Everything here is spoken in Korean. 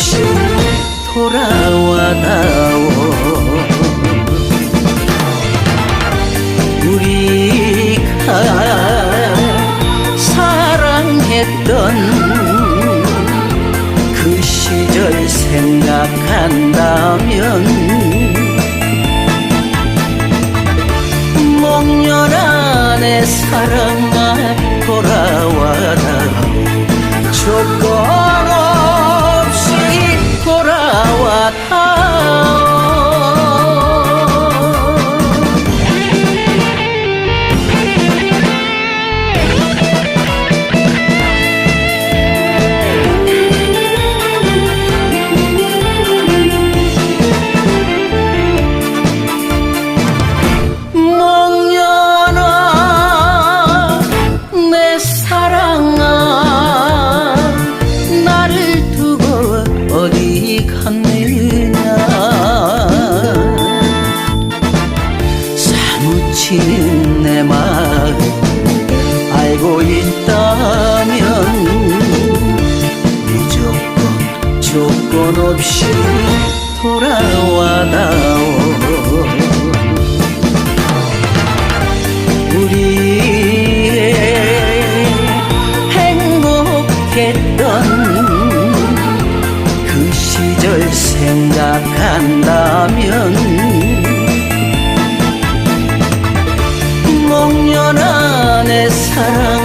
없이 돌아와 다오 우리가 사랑했던 그 시절 생각한다면 목련한 내 사랑아 돌아와다 돌아와다 목 없이 돌아와 나오. 우리 행복했던 그 시절 생각한다면 목련한 내 사랑